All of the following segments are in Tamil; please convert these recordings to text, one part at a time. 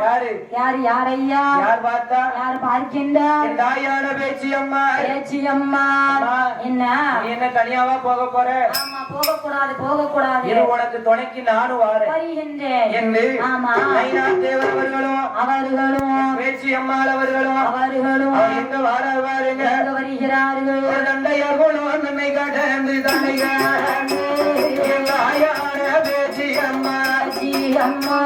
யாரு? யார் யாரையா? யார் பார்த்தா யார் பார்க்கின்றார் என் தாயான பேச்சு அம்மா பேச்சி அம்மா அம்மா. என்ன? நீ என்ன தனியாவா போக போற? ஆமா போகக்கூடாது போகக்கூடாது இது உனக்கு துணைக்கு நானும் வாரேன். வருகின்றேன். என்று ஆமா. நைனா தேவர் அவர்களும் அவர்களும் பேச்சு அம்மாள் அவர்களும் எங்க வருகிறார்கள்? நன்மை கடந்து தன்னை என் தாயான பேச்சு அம்மா பேச்சி அம்மா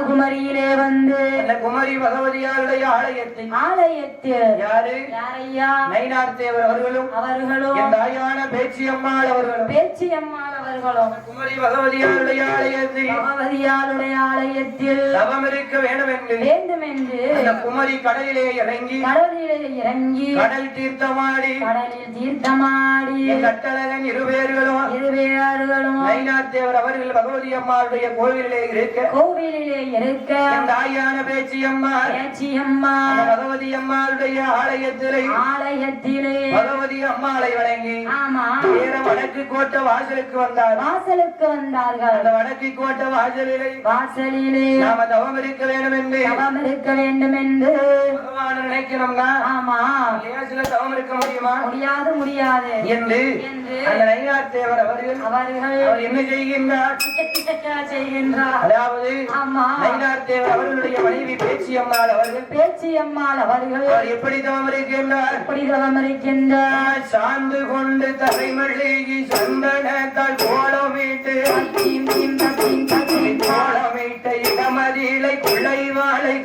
algo, Maria. கன்னியாகுமரியிலே வந்து அந்த குமரி பகவதியாருடைய ஆலயத்தை ஆலயத்தில் யாரு? யாரையா? நயினார் தேவர் அவர்களும் அவர்களும் என் தாயான பேச்சி அம்மாள் அவர்களும். பேச்சி அம்மாள் அவர்களும் குமரி பகவதியாருடைய ஆலயத்தில் பகவதியாளுடைய ஆலயத்தில் தவம் இருக்க வேண்டும் என்று வேண்டும் என்று அந்த குமரி கடலிலே இறங்கி கடலிலே இறங்கி கடல் தீர்த்தமாடி கடலில் தீர்த்தமாடி கட்டழகன் இருவேர்களும் இருவேர்களும் நயினார் தேவர் அவர்கள் பகவதி அம்மாளுடைய கோவிலிலே இருக்க கோவிலிலே இருக்க என் தாயான பேச்சி அம்மாள் பேச்சி அம்மா அந்த பகவதி அம்மாளுடைய ஆலயத்திலே ஆலயத்திலே. பகவதி அம்மாளை வணங்கி ஆமா. நேர வடக்கு கோட்டை வாசலுக்கு வந்தார். வாசலுக்கு வந்தார்கள். அந்த வடக்கு கோட்டை வாசலிலே வாசலிலே நாம தவம் இருக்க வேண்டும் என்று தவம் இருக்க வேண்டும் என்று பகவான் நினைக்கிறோம்னா ஆமா. லேசில தவம் இருக்க முடியுமா? முடியாது முடியாது. என்று அந்த நயினார் தேவர் அவர்கள் அவர்கள் அவர் என்ன செய்கின்றார்? செய்கின்றார். அதாவது ஆமா. நயினார் தேவர் அவர்களுடைய மனைவி பேச்சி அம்மாள் அவர்கள். பேச்சி அம்மாள் அவர்கள். அவர் எப்படி தவம் இருக்கின்றார்? எப்படி தவம் இருக்கின்றார்? சார்ந்து கொண்டு தலைமழுகி சந்தனத்தால் கோலமிட்டு கோலமிட்ட இடமதிலை குள்ளை வாழை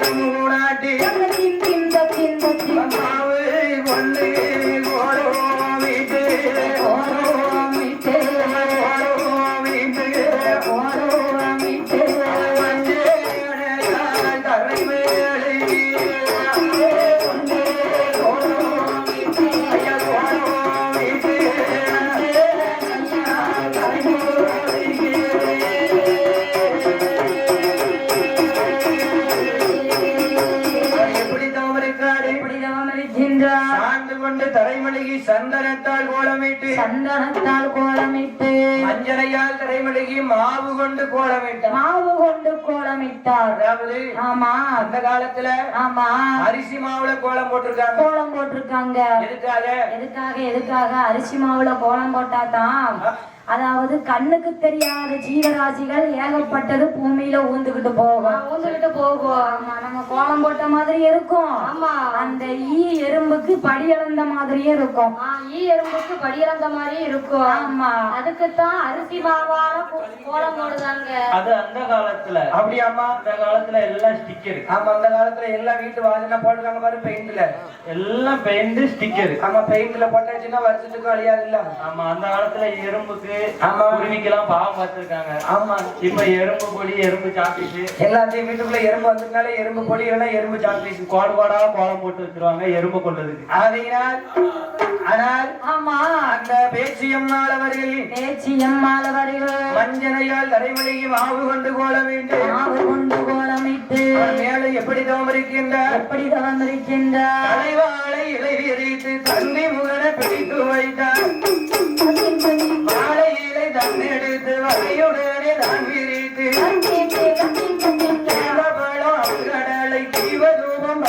சார்ந்து கொண்டு தரைமழுகி சந்தனத்தால் கோலமிட்டு சந்தனத்தால் கோலமிட்டு மஞ்சளையால் தரைமழுகி மாவு கொண்டு கோலமிட்டார். மாவு கொண்டு கோலமிட்டார். அதாவது ஆமா. அந்த காலத்துல ஆமா. அரிசி மாவுல கோலம் போட்டிருக்காங்க. கோலம் போட்டிருக்காங்க. எதுக்காக? எதுக்காக? எதுக்காக? அரிசி மாவுல கோலம் போட்டா தான் அதாவது கண்ணுக்கு தெரியாத ஜீவராசிகள் ஏகப்பட்டது பூமியில ஊந்துகிட்டு போகும். ஊந்துகிட்டு போகும். ஆமா நம்ம கோலம் போட்ட மாதிரி இருக்கும். ஆமா. அந்த ஈ எறும்புக்கு படி அளந்த மாதிரியும் இருக்கும். ஆ, ஈ எறும்புக்கு படியிறந்த மாதிரி இருக்கும். ஆமா. அதுக்குத்தான் அரிசி மாவால கோலம் போடுதாங்க. அது அந்த காலத்துல. அப்படியாம்மா? அந்த காலத்துல எல்லாம் ஸ்டிக்கர் ஆமா அந்த காலத்துல எல்லா வீட்டு வாசல்ல போட்டுருக்காங்க பாரு பெயிண்ட்ல எல்லாம் பெயிண்ட் ஸ்டிக்கர் ஆமா பெயிண்ட்ல போட்டாச்சுன்னா வருஷத்துக்கும் அழியாது இல்ல ஆமா அந்த காலத்துல எறும்புக்கு குருவிக்கெல்லாம் பாவம் பார்த்திருக்காங்க. ஆமா. இப்ப எறும்பு பொடி எறும்பு சாப்பிட்டு எல்லாத்தையும் வீட்டுக்குள்ள எறும்பு வந்ததுனால எறும்பு பொடி இல்லைன்னா எறும்பு சாக்லேட் கோடு கோடா கோலம் போட்டு வச்சிருவாங்க எறும்பு ஆகையினால் ஆனால் ஆமா. அந்த பேச்சியம்மாள் அவர்கள் பேச்சு எம்மாலவர்கள் மஞ்சனையால் தலைமொழியும் மாவு கொண்டு கோல வேண்டும் மாவு கொண்டு கோலமிட்டு மேலே எப்படி தவமரிக்கின்றார்? எப்படி தவந்திருக்கின்றார் தலைவாளை இலை விரித்து தந்தி முகன பிடித்து வைத்தார். வாழை இலை தன்னெடுத்து வகையுடனே தான் விரித்து தேவபலம் அங்கடலை தீவதூபம்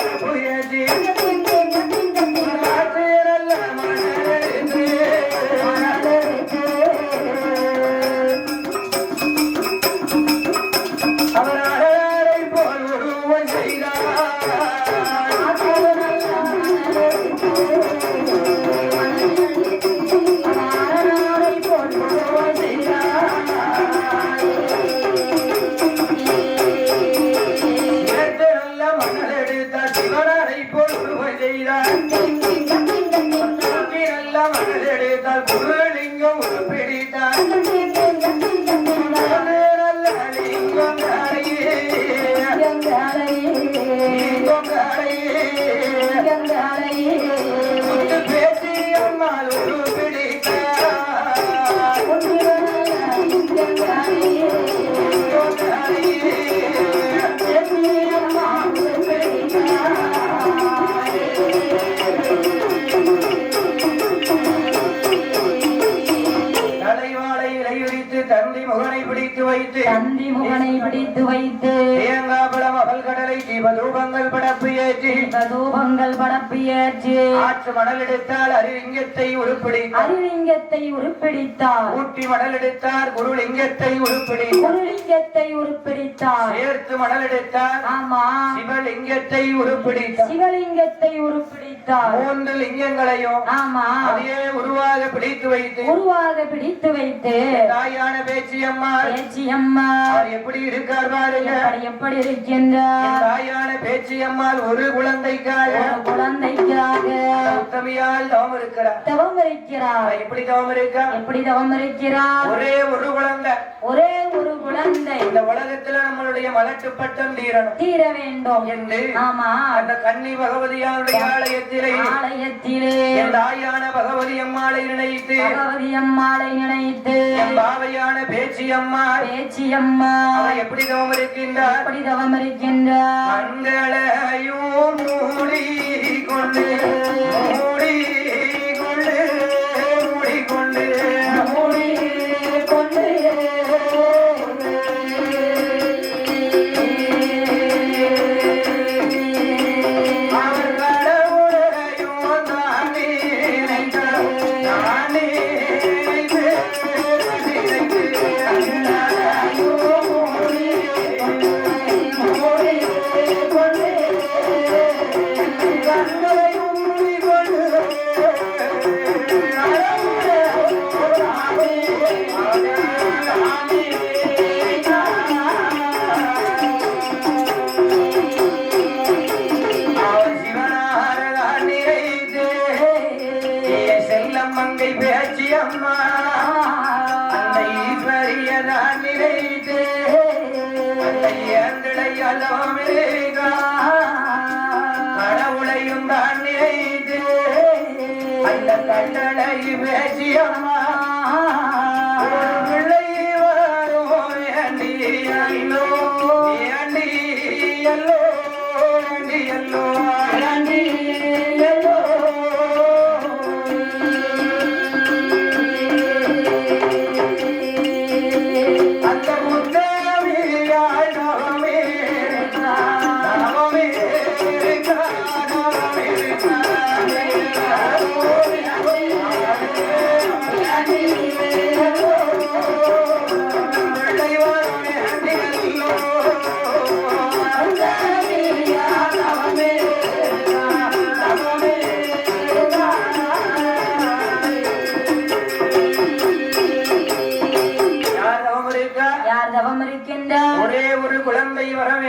ஏற்றி தூபங்கள் படப்பு ஏற்று. ஆற்று மணல் எடுத்தால் அறிவிங்கத்தை உருப்பிடித்தார் அறிலிங்கத்தை உருப்பிடித்தார். ஊட்டி மணல் எடுத்தார் குருலிங்கத்தை உருப்பிடித்தார் குருலிங்கத்தை உருப்பிடித்தார். சேர்த்து மணல் எடுத்தார் ஆமா. சிவலிங்கத்தை உருப்பிடித்தார். சிவலிங்கத்தை உருப்பிடித்தார். மூன்று லிங்கங்களையும் ஆமா. அதையே உருவாக பிடித்து வைத்து. உருவாக பிடித்து வைத்து. தாயான பேச்சியம்மா பேச்சி அம்மா அவர் எப்படி இருக்கார் பாருங்க. எப்படி இருக்கின்றார்? தாயான பேச்சியம்மாள் ஒரு குழந்தைக்காக. குழந்தைக்காக. உத்தமியால் தவம் இருக்கிறார் தவம் இருக்கிறார் எப்படி தவம் இருக்கா எப்படி தவம் இருக்கிறார் ஒரே ஒரு குழந்தை. ஒரே ஒரு குழந்தை. இந்த உலகத்துல நம்மளுடைய மலட்டு பட்டம் தீரணும். தீர வேண்டும். என்று ஆமா. அந்த கன்னி பகவதியாருடைய ஆலயத்திலே ஆலயத்திலே தாயான பகவதி அம்மாளை நினைத்து பகவதி அம்மாளை நினைத்து பாவையான பேச்சி அம்மா பேச்சி அம்மா எப்படி தவம் இருக்கின்றார் எப்படி தவம் இருக்கின்றார் கண்களையும் மூடி கொண்டு மூடி மங்கை அம்மா அந்த ஈஸ்வரியதான் நிறைந்து அந்த கடவுளையும் தான் நினைத்து. அந்த கட்டளை பேசியம்மா.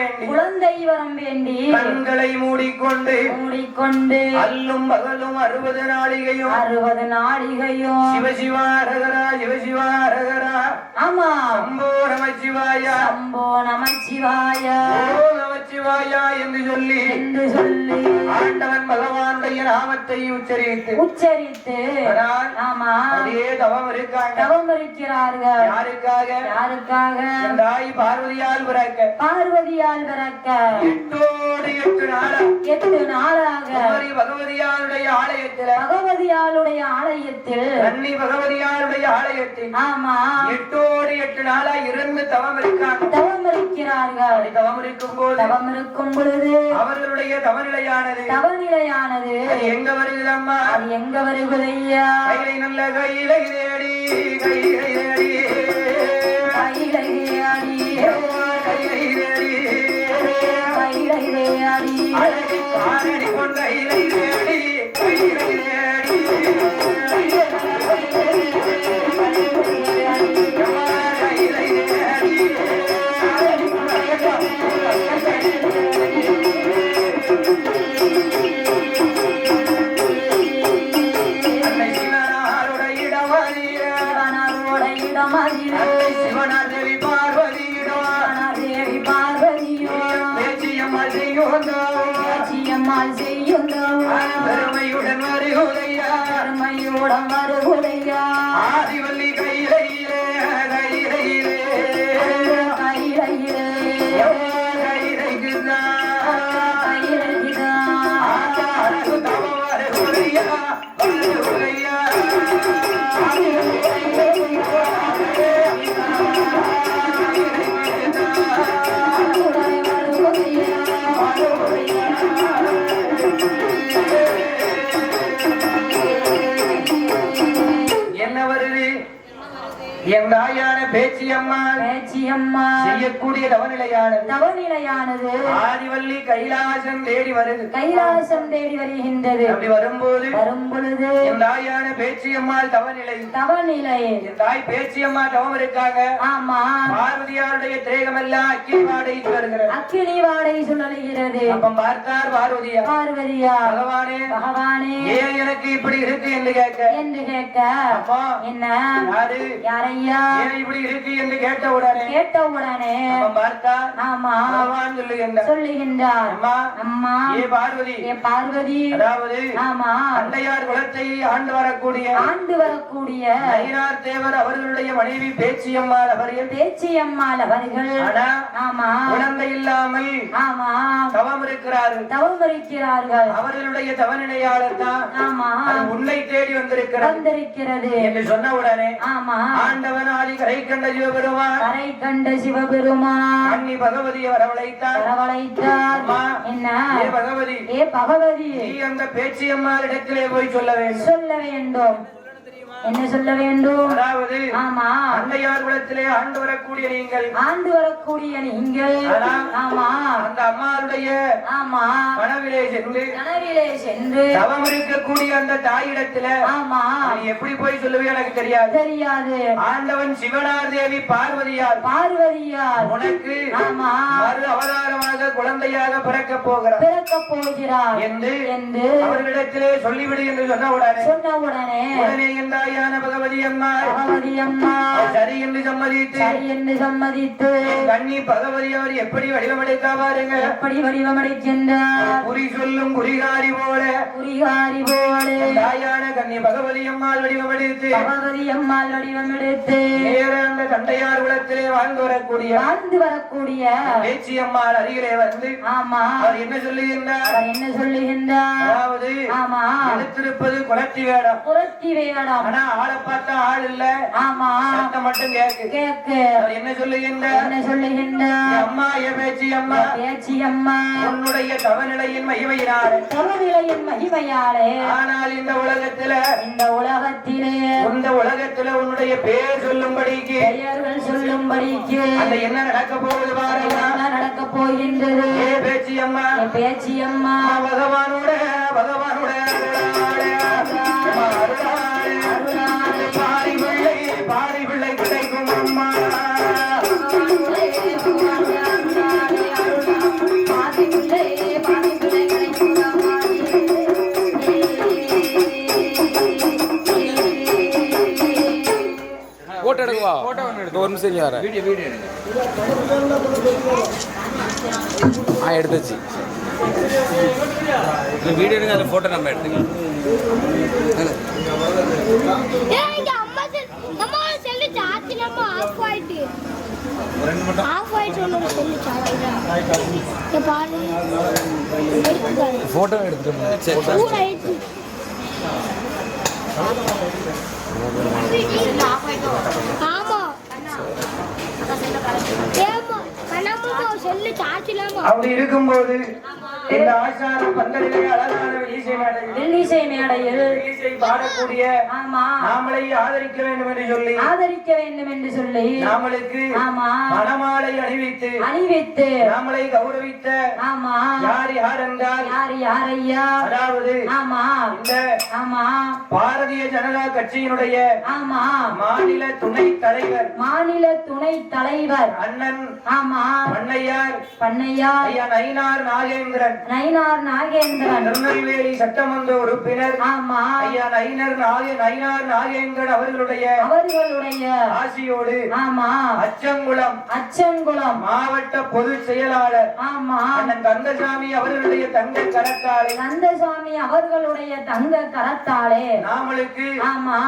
வேண்டி. குழந்தை வரம் வேண்டி. கண்களை மூடிக்கொண்டு. மூடிக்கொண்டு. அல்லும் பகலும் அறுபது நாளிகையும் அறுபது நாளிகையும் சிவசிவாரகரா சிவசிவாரகரா ஆமா. அம்போ நமச்சிவாயா. சம்போ நமச்சிவாய. நமச்சிவாயா என்று சொல்லி என்று சொல்லி ஆண்டவன் பகவானுடைய நாமத்தை உச்சரித்து உச்சரித்து ஆமா. அதே தவம் இருக்காங்க. தவம் இருக்கிறார்கள். யாருக்காக? யாருக்காக? தாய் பார்வதியால் பிறக்க. பார்வதியால் பிறக்க. எட்டோடு எட்டு நாளா எட்டு நாளாக. குமரி பகவதியாருடைய ஆலயத்தில. பகவதியாளுடைய ஆலயத்தில். கன்னி பகவதியாருடைய ஆலயத்தில். ஆமா. எட்டோடு எட்டு நாளா இருந்து தவம் இருக்காங்க. தவம் இருக்கிறார்கள் தவம் இருக்கும் போது தவம் இருக்கும் பொழுது அவர்களுடைய தவநிலையானது தவநிலையானது அது எங்க வருகிறம்மா அது எங்க வருகுதையா கைலை நல்ல கையிலை தேடி கைலை தேடி. கைலை தேடி. காரணி கொண்ட இலை தேடி கைலை தேடி. பெருமையோடம் வருகுதையா ஆதிவல்லி தாயான பேச்சியம்மா பேச்சியம்மா செய்யக்கூடிய தவநிலையானது நவநிலையானது. ஆதிவல்லி கைலாசம் தேடி வருது. கைலாசம் தேடி வருகின்றது. அப்படி வரும்போது வரும் பொழுது என் தாயான பேச்சியம்மாள் தவநிலை. தவநிலை. என் தாய் பேச்சியம்மா தவம் இருக்காங்க ஆமா. பார்வதியாருடைய அக்கினி வாடகைக்கு வருகிறது. அக்கினி வாடை சுழலுகிறது அப்ப பார்த்தார் பார்வதியா பார்வதியா? பகவானே பகவானே. ஏன் எனக்கு இப்படி இருக்கு என்று கேட்க? என்று கேட்க. என்ன? யாரு? யாரையா? இப்படி இருக்கு என்று கேட்ட உடனே கேட்ட உடனே அப்ப பார்த்தா? ஆமா. சொல்லுகின்றார். அம்மா. ஏ பார்வதி. ஏ பார்வதி. அதாவது ஆமா. அண்டையார் குலத்தை ஆண்டு வரக்கூடிய ஆண்டு வரக்கூடிய நயினார் தேவர் அவர்களுடைய மனைவி பேச்சியம்மாள் அவர்கள். பேச்சியம்மாள் அவர்கள். ஆமா. குழந்தை இல்லாமல் ஆமா. தவம் இருக்கிறார்கள். தவம் இருக்கிறார்கள். அவர்களுடைய தவநிலையாளர் தான் ஆமா. உன்னை தேடி வந்திருக்கிறது. வந்திருக்கிறது. என்று சொன்ன உடனே ஆமா. ஆண்டவன் ஆதி கரை கண்ட சிவபெருமான் கரை கண்ட சிவபெருமான். அன்னி பகவதி வரவழைத்தார் வரவழைத்தார் என்ன? ஏ பகவதி. ஏ பகவதி. நீ அந்த பேச்சியம்மாள் இடத்திலே போய் சொல்ல வேண்டும். சொல்ல வேண்டும். என்ன சொல்ல வேண்டும்? அதாவது ஆமா. அண்டையார் குலத்திலே ஆண்டு வரக்கூடிய நீங்கள். ஆண்டு வரக்கூடிய நீங்கள். ஆமா. அந்த அம்மாளுடைய ஆமா. கனவிலே சென்று கனவிலே சென்று தவம் இருக்கக்கூடிய அந்த தாயிடத்துல ஆமா. நீ எப்படி போய் சொல்லுவே எனக்கு தெரியாது. தெரியாது. ஆண்டவன் சிவனார் தேவி பார்வதியால் பார்வதியார். உனக்கு ஆமா. மறு அவதாரமாக குழந்தையாக பிறக்க போகிறார். பிறக்க போகிறார். என்று என்று அவர்களிடத்திலே சொல்லிவிடு என்று சொன்ன உடனே சொன்ன உடனே உடனே என் தாயான பகவதி அம்மா பகவதி அம்மா சரி என்று சம்மதித்து சரி என்று சம்மதித்து கண்ணி பகவதி அவர் எப்படி வடிவமெடுக்கா பாருங்க. எப்படி வடிவமடைக்கின்றார்? குறி சொல்லும் குறிகாரி போல. குறிகாரி போல. தாயான கண்ணி பகவதி அம்மாள் வடிவமெடுத்து பகவதி அம்மாள் வடிவமெடுத்து நேர அந்த தண்டையார் குலத்திலே வாழ்ந்து வரக்கூடிய வாழ்ந்து வரக்கூடிய பேச்சி அம்மாள் அருகிலே வந்து ஆமா. அவர் என்ன சொல்லுகின்றார்? என்ன சொல்லுகின்றார்? அதாவது ஆமா. எடுத்திருப்பது குலத்தி வேடம். புரத்தி வேடம். ஆனா ஆளை பார்த்தா ஆள் இல்ல. ஆமா. சத்தம் மட்டும் கேக்கு. கேக்கு. என்ன சொல்லுகின்றார்? என்ன சொல்லுகின்றார்? என் அம்மா என் பேச்சி அம்மா. பேச்சி அம்மா. உன்னுடைய தவநிலையின் மகிமையினார் தவநிலையின் மகிமையாலே. ஆனால் இந்த உலகத்துல இந்த உலகத்திலே இந்த உலகத்துல உன்னுடைய பேர் சொல்லும்படிக்கு பெயர்கள் சொல்லும்படிக்கு அந்த என்ன நடக்க போகுது பாருங்க. நடக்க போகின்றது? ஏ பேச்சி அம்மா. பேச்சி அம்மா. பகவானோட பகவானோட ஒரு நிமிஷம் இங்க வரேன் வீடியோ வீடியோ எடுங்க. ஆ எடுத்தாச்சு. இந்த வீடியோ எடுங்க அந்த ஃபோட்டோ நம்ம எடுத்துக்கலாம். ஏன் இங்க அம்மா அப்படி இருக்கும்போது இந்த ஆசார பந்தலிலே அழகான இசை மேடையில் வெள்ளிசை மேடையில் இசை பாடக்கூடிய ஆமா. நாமளை ஆதரிக்க வேண்டும் என்று சொல்லி ஆதரிக்க வேண்டும் என்று சொல்லி நாமளுக்கு ஆமா. மணமாலை அணிவித்து அணிவித்து நாமளை கௌரவித்த ஆமா. யார் யார் என்றால் யார் யார் ஐயா? அதாவது ஆமா. இந்த ஆமா. பாரதிய ஜனதா கட்சியினுடைய ஆமா. மாநில துணை தலைவர் மாநில துணை தலைவர். அண்ணன் ஆமா. மண்ணையார் பண்ணையா ஐயா நயினார் நாகேந்திரன். நயினார் நாகேந்திரன். திருநெல்வேலி சட்டமன்ற உறுப்பினர். ஆமா. ஐயா நயினர் நாகே நயினார் நாகேந்திரன் அவர்களுடைய அவர்களுடைய ஆசியோடு ஆமா. அச்சங்குளம். அச்சங்குளம். மாவட்ட பொதுச் செயலாளர். ஆமா. அண்ணன் கந்தசாமி அவர்களுடைய தங்க கரத்தாலை. கந்தசாமி அவர்களுடைய தங்க கரத்தாலே. நாமளுக்கு ஆமா.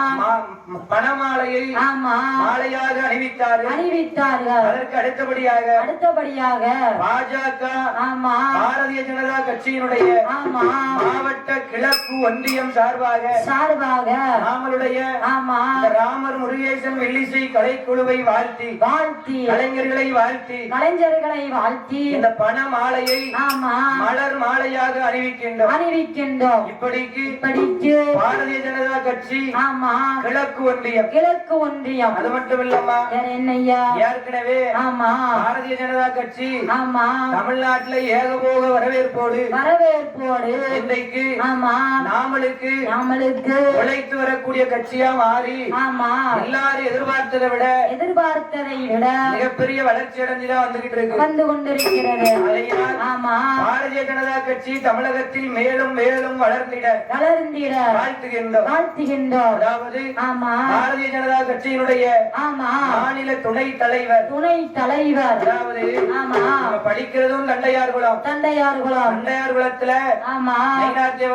பணமாலையை ஆமா. மாலையாக அணிவித்தார்கள். அறிவித்தார்கள் அதற்கு அடுத்தபடியாக அடுத்தபடியாக பாஜக ஆமா. பாரதிய ஜனதா கட்சியினுடைய ஆமா. மாவட்ட கிழக்கு ஒன்றியம் சார்பாக சார்பாக நாமளுடைய ஆமா. ராமர் முருகேசன் வெள்ளிசை கலைக்குழுவை வாழ்த்தி வாழ்த்தி கலைஞர்களை வாழ்த்தி கலைஞர்களை வாழ்த்தி இந்த பண மாலையை ஆமா. மலர் மாலையாக அணிவிக்கின்றோம் அறிவிக்கின்றோம். இப்படிக்கு இப்படிக்கு பாரதிய ஜனதா கட்சி ஆமா. கிழக்கு ஒன்றியம். கிழக்கு ஒன்றியம். அது மட்டும் இல்லம்மா ஏற்கனவே ஆமா. பாரதிய ஜனதா கட்சி. ஆமா. தமிழ்நாட்டுல ஏகபோக வரவேற்போடு. வரவேற்போடு. இன்றைக்கு ஆமா. நாமளுக்கு நம்மளுக்கு உழைத்து வரக்கூடிய கட்சியா மாறி ஆமா. எல்லாரும் எதிர்பார்த்ததை விட எதிர்பார்த்ததை விட மிகப்பெரிய வளர்ச்சி அடைஞ்சுதான் வந்துகிட்டு இருக்கு. வந்து கொண்டிருக்கிறது. ஆமா. பாரதிய ஜனதா கட்சி தமிழகத்தில் மேலும் மேலும் வளர்ந்திட வளர்ந்திட வாழ்த்துகின்றோம். வாழ்த்துகின்றோம். அதாவது ஆமா. பாரதிய ஜனதா கட்சியினுடைய ஆமா. மாநில துணை தலைவர். துணை தலைவர். அதாவது படிக்கிறதும் தண்டையார் குளம். தந்தையார் குலம் தண்டையார் குளத்துல ஆமா.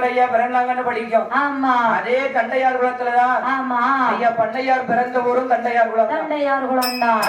ஐயா பிறந்தாங்கன்னு படிக்கும். ஆமா. அதே தண்டையார் குளத்துலதான் ஆமா. ஐயா பண்ணையார் பிறந்த ஊரும் தண்டையார் குளம் தான். தந்தையார் குலம் தான்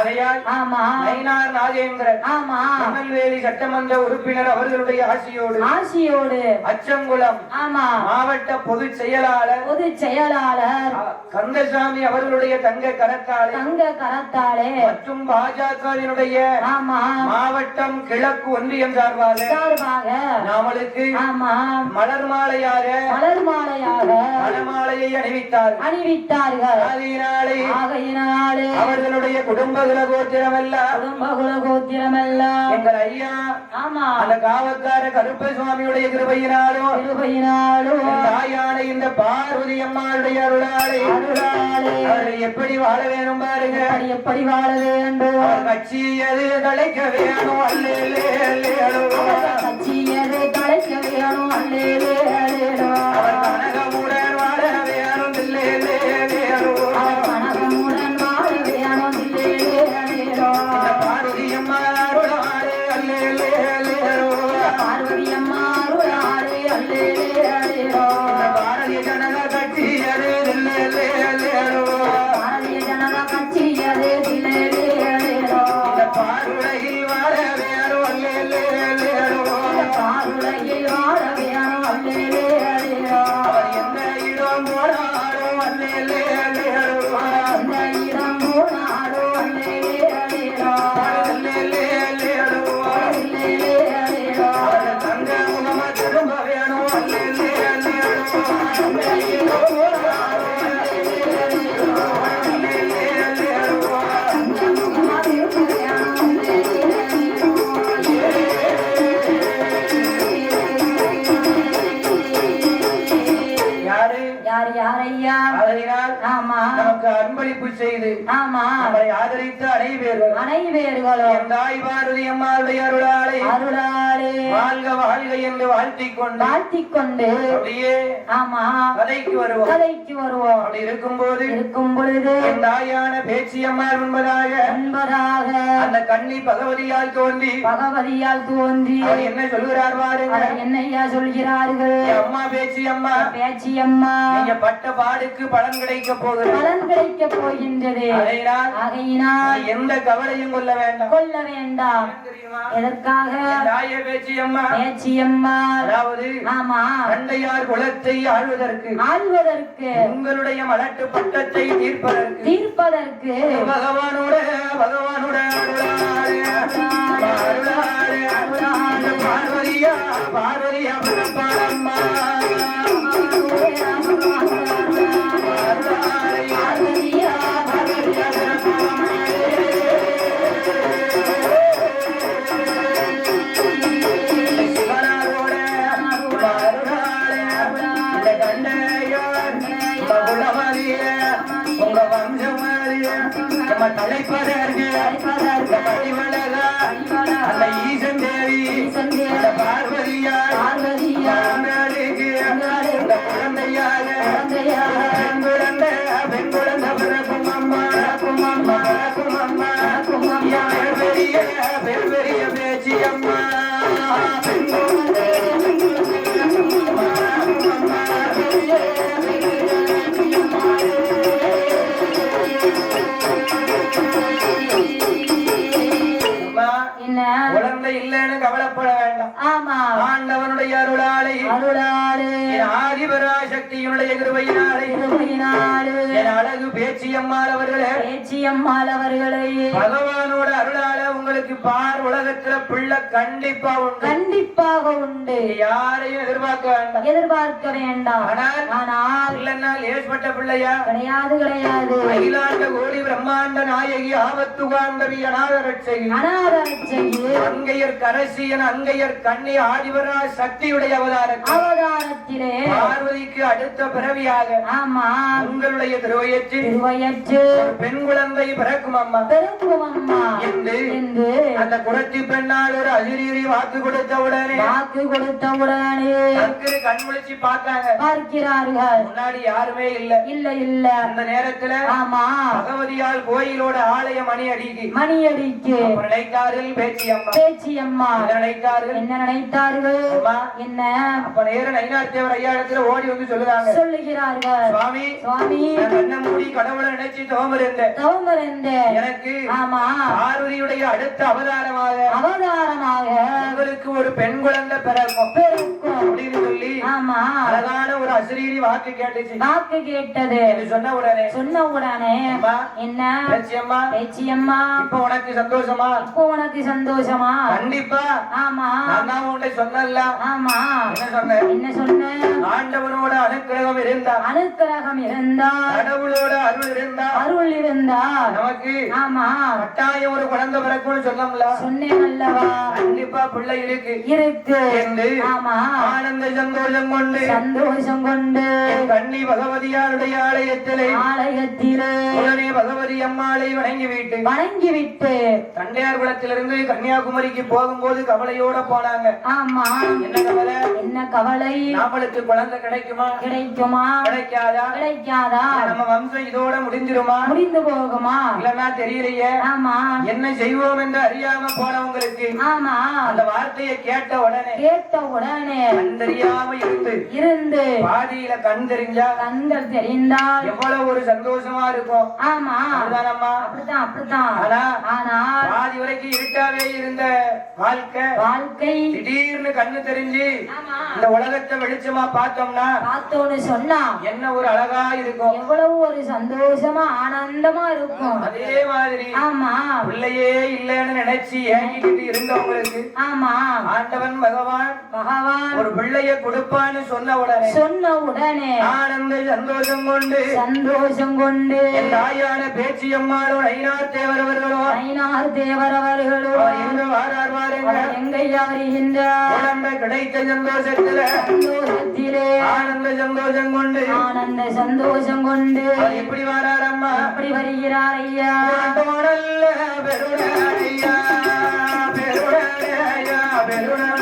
ஆமா. நயினார் நாகேந்திரன் ஆமா. திருநெல்வேலி சட்டமன்ற உறுப்பினர் அவர்களுடைய ஆசியோடு ஆசியோடு அச்சங்குளம் ஆமா. மாவட்ட பொதுச் செயலாளர் பொதுச் செயலாளர் கந்தசாமி அவர்களுடைய தங்க கரத்தாளை தங்க கரத்தாலே மற்றும் பாஜகவினுடைய ஆமா. மாவட்டம் கிழக்கு ஒன்றியம் சார்பாக சார்பாக நாமளுக்கு ஆமா. மலர் மாலையாக மலர் மாலையாக மணமாலையை அணிவித்தார். அணிவித்தார்கள். அதனாலே ஆகையினாலே அவர்களுடைய குடும்ப குலகோத்திரம் எல்லாம் குடும்ப குலகோத்திரமெல்லாம் எங்கள் ஐயா ஆமா. அந்த காவக்கார கருப்ப சுவாமியுடைய கிருபையினாலும் திருபையினாலும் என் தாயான இந்த பார்வதி அம்மாளுடைய அருளாலே எப்படி வாழ வேணும் பாருங்க. எப்படி வாழ வேண்டும்? கட்சி அது தலைக்க வேணும் அல்லேலே அல்லேலோ. கட்சியது தலைக்க வேணும் அல்லேலே அல்லேலோ. அவர் கனகமுடன் யார் யார் ஐயா அதனால் ஆமா. நமக்கு அன்பளிப்பு செய்து ஆமா. நம்மளை ஆதரித்து அனைவர்கள் அனைவர்களும் என் தாய் பார்வதி அம்மாளுடைய அருளாளை அருளாளே வாழ்க வாழ்க என்று வாழ்த்திக் கொண்டு வாழ்த்திக் கொண்டு அப்படியே ஆமா. கதைக்கு வருவோம். கதைக்கு வருவோம். அப்படி இருக்கும்போது இருக்கும் பொழுது என் தாயான பேச்சி அம்மாள் என்பதாக என்பதாக அந்த கண்ணி பகவதியால் தோன்றி பகவதியால் தோன்றி அவர் என்ன சொல்கிறார் பாருங்க. அவர் என்னையா சொல்கிறார்கள்? அம்மா பேச்சி அம்மா. பேச்சி அம்மா. நீங்க பட்ட பாடுக்கு பலன் கிடைக்க போகிறது பலன் கிடைக்க போகின்றது. ஆகையினால் எந்த கவலையும் கொள்ள வேண்டாம். கொள்ள வேண்டாம். எதற்காக? தாயே அதாவது ஆமா. தந்தையார் குலத்தை ஆழ்வதற்கு ஆள்வதற்கு உங்களுடைய மலட்டு பட்டத்தை தீர்ப்பதற்கு தீர்ப்பதற்கு பகவானோட பகவானோட பார்வதியா பார்வதியா பெரிய பேச்சி அம்மா குழந்தை இல்லைன்னு கவலைப்பட வேண்டாம் ஆமா ஆண்டவனுடைய அருளாலை அருளாறு என் ஆதிபராசக்தியினுடைய கிருபையினாலே என் அழகு பேச்சியம்மாள் அவர்களே பேச்சி அம்மாள் அவர்களை அருளால உங்களுக்கு பார் உலகத்துல பிள்ளை கண்டிப்பா உண்டு. கண்டிப்பாக உண்டு. யாரையும் எதிர்பார்க்க வேண்டாம். எதிர்பார்க்க வேண்டாம். ஆனால் ஆனால் லேஸ்பட்ட பிள்ளையா? கிடையாது கிடையாது. அகிலாண்ட கோடி பிரம்மாண்ட நாயகி ஆபத்துகாந்தவி அநாதரட்சகி. அனாதரட்சையில் அங்கையர் கரசியன் அங்கையர் கண்ணி ஆதிபரா சக்தியுடைய அவதாரத்தில் அவதாரத்திலே. பார்வதிக்கு அடுத்த பிறவியாக. ஆமா. உங்களுடைய திருவயற்று ஒரு பெண் குழந்தை பிறக்கும் அம்மா பெருக்கும் அம்மா என்று அந்த குடத்தி பெண்ணால் ஒரு அதிரீரி வாக்கு கொடுத்த உடனே வாக்கு கொடுத்தவுடனே டக்குனு கண் முழிச்சு பார்த்தாங்க. பார்க்கிறார்கள். முன்னாடி யாருமே இல்ல. இல்ல இல்ல. அந்த நேரத்துல ஆமா. பகவதியால் கோயிலோட ஆலய மணி அடிக்கு. மணியடிக்கு அப்ப நினைத்தார்கள் பேச்சி அம்மா பேச்சி அம்மா நினைத்தார்கள்? என்ன நினைத்தார்கள். என்ன? அப்ப நேர நயினார்த்தேவர் ஐயா இடத்துல ஓடி வந்து சொல்லுதாங்க. சொல்லுகிறார்கள். சுவாமி சுவாமி. கண்ண மூடி கடவுளை நினைச்சு தவம் இருந்தேன். தவமறிந்த எனக்கு ஆமா. பார்வதியுடைய அடுத்த அவதாரமாக அவதாரமாக உங்களுக்கு ஒரு பெண் குழந்தை பிறக்கும் அப்படின்னு சொல்லி ஆமா. அழகான ஒரு அசிரீரி வாக்கு கேட்டுச்சு. வாக்கு கேட்டது. சொன்ன உடனே. சொன்ன உடனே. என்ன? பேச்சி அம்மா பேச்சி அம்மா இப்ப உனக்கு சந்தோஷமா? இப்போ உனக்கு சந்தோஷமா? கண்டிப்பா. ஆமா. நான் உன்னை சொன்னல ஆமா. என்ன சொன்னேன்? என்ன சொன்ன ஆண்டவனோட அனுக்கிரகம் இருந்தா. அனுக்கிரகம் இருந்தா. கடவுளோட அருள் இருந்தா. அருள் இருந்தா. நமக்கு ஆமா. கட்டாயம் ஒரு குழந்தை பிறக்கும்னு சொன்னோம்ல. சொன்னேன் அல்லவா கண்டிப்பா பிள்ளை இருக்கு. என்று ஆமா. ஆனந்த சந்தோஷம் கொண்டு சந்தோஷம் கொண்டு கண்ணி பகவதியாருடைய ஆலயத்திலே ஆலயத்திலே உடனே பகவதி அம்மாளை வணங்கி விட்டு வணங்கி விட்டு தண்டையார் குளத்திலிருந்து கன்னியாகுமரிக்கு போகும்போது கவலையோட போனாங்க. ஆமா. என்ன கவலை? என்ன கவலை? நம்மளுக்கு குழந்தை கிடைக்குமா? கிடைக்குமா? கிடைக்காதா? கிடைக்காதா? நம்ம வம்சம் இதோட முடிஞ்சிருமா? முடிந்து போகுமா? இல்லன்னா தெரியலையே. ஆமா. என்ன செய்வோம் என்று அறியாம போனவங்களுக்கு ஆமா. அந்த வார்த்தையை கேட்ட உடனே கேட்ட உடனே கண் தெரியாம இருந்து இருந்து பாதியில கண் தெரிஞ்சா கண்கள் தெரிந்தால் எவ்வளவு ஒரு சந்தோஷமா இருக்கும் ஆமா. அதுதானம்மா அப்படித்தான் அப்படித்தான். ஆனா ஆனால் பாதி வரைக்கும் இருட்டாவே இருந்த வாழ்க்கை வாழ்க்கை திடீர்னு கண்ணு தெரிஞ்சு இந்த உலகத்தை வெளிச்சமா பார்த்தோம்னா பார்த்தோன்னு சொன்னா என்ன ஒரு அழகா இருக்கும் எவ்வளவு ஒரு சந்தோஷமா ஆனந்தமா இருக்கும். அதே மாதிரி ஆமா. பிள்ளையே இல்லைன்னு நினைச்சு ஏங்கிட்டு இருந்தவங்களுக்கு ஆமா. ஆண்டவன் பகவான் பகவான் ஒரு பிள்ளைய கொடுப்பான்னு சொன்ன உடனே சொன்ன உடனே ஆனந்த சந்தோஷம் கொண்டு சந்தோஷம் கொண்டு தாயான பேச்சி அம்மாளும் ஐநார் தேவர் அவர்களும் ஐநார் தேவர் அவர்களும் அவர் எங்க வாரார் வாருங்க அவர் எங்கையா வருகின்றார் கிடைத்த சந்தோஷத்துல சந்தோஷத்திலே ஆனந்த சந்தோஷம் கொண்டு ஆனந்த சந்தோஷம் கொண்டு எப்படி வராரம்மா அப்படி வருகிறார் ஐயா? தோடல்ல బెలుడయ్యా బెలుడయ్యా బెలుడయ్యా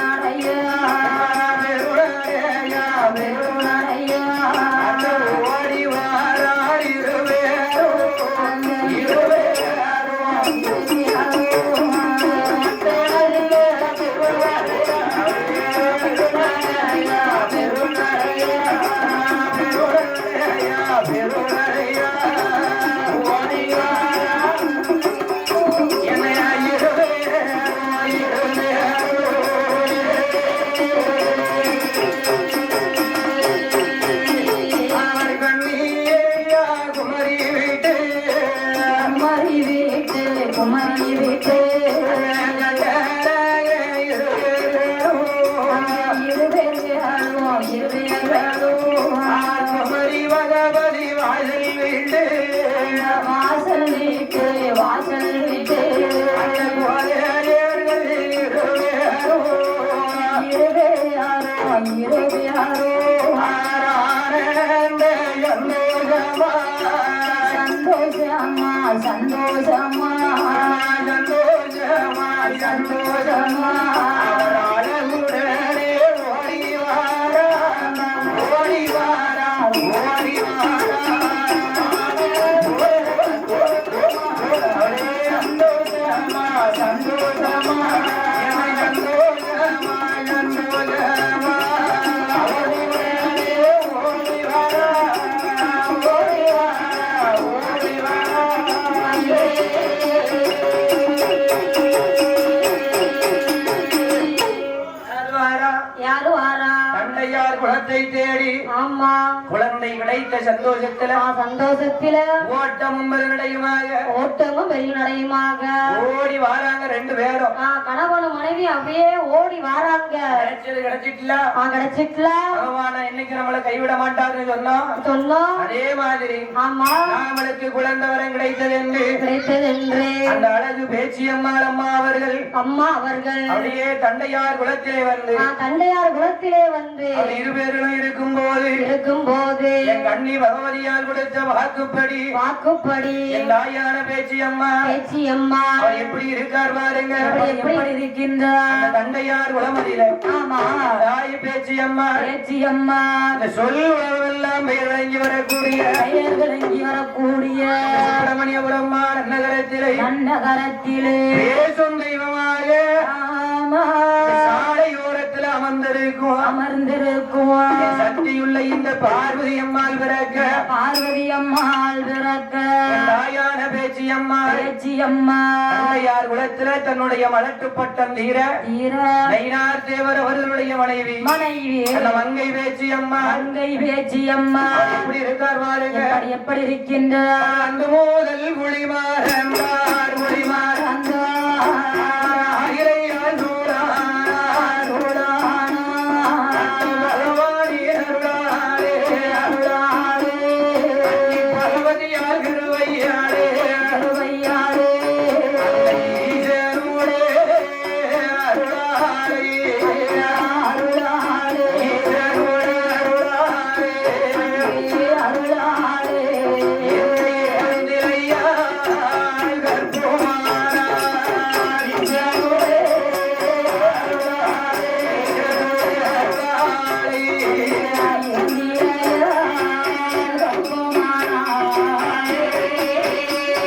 தேடி ஆமா குழந்தை கிடைத்த சந்தோஷத்துல சந்தோஷத்தில ஓட்டமும் பெருநடையுமாக ஓட்டமும் வெறி நடையுமாக. ஓடி வாராங்க ரெண்டு பேரும். கணவனும் மனைவி அப்படியே ஓடி வாராங்க. கிடைச்சது கிடைச்சிட்டுல. கிடைச்சிட்டுல. பகவான என்னைக்கு நம்மளை கைவிட மாட்டாருன்னு சொன்னோம். சொன்னோம். அதே மாதிரி ஆமா. நம்மளுக்கு குழந்தை வரம் கிடைத்தது என்று கிடைத்தது என்று அந்த அழகு பேச்சியம்மாள் அம்மா அவர்கள். அம்மா அவர்கள். அப்படியே தண்டையார் குலத்திலே வந்து ஆ தந்தையார் குலத்திலே வந்து இருபேரும் இருக்கும் போது இருக்கும் போது என் கண்ணி பகவதியால் கொடுத்த வாக்குப்படி. வாக்குப்படி. என் தாயான பேச்சியம்மா. பேச்சி அம்மா அவர் எப்படி இருக்கார் பாருங்க. எப்படி இருக்கின்றார்? அந்த தண்டையார் குலமதியில ஆமா. தாய் பேச்சி அம்மா அந்த சொல் உலகமெல்லாம் பெயர் வழங்கி வரக்கூடிய. பெயர் விளங்கி வரக்கூடிய. சுப்பிரமணியபுரம் நகரத்திலே நன்னகரத்திலே. பேசும் தெய்வமாக ஆமா சாலையோரத்தில் அமர்ந்திருக்கும் அமர்ந்திருக்கும் சக்தியுள்ள இந்த பார்வதி அம்மாள் பிறக்க. பார்வதி அம்மாள் பிறக்க. தாயான பேச்சி அம்மா. பேச்சி அம்மா. தந்தையார் குலத்தில தன்னுடைய மலட்டு பட்டம் தீர. நயினார் தேவர் அவர்களுடைய மனைவி. மனைவி. அந்த மங்கை பேச்சி அம்மா. அங்கை பேச்சி அம்மா. எப்படி இருக்கார் பாருங்க. எப்படி இருக்கின்றார்? அன்று முதல் குளிமாறந்தார்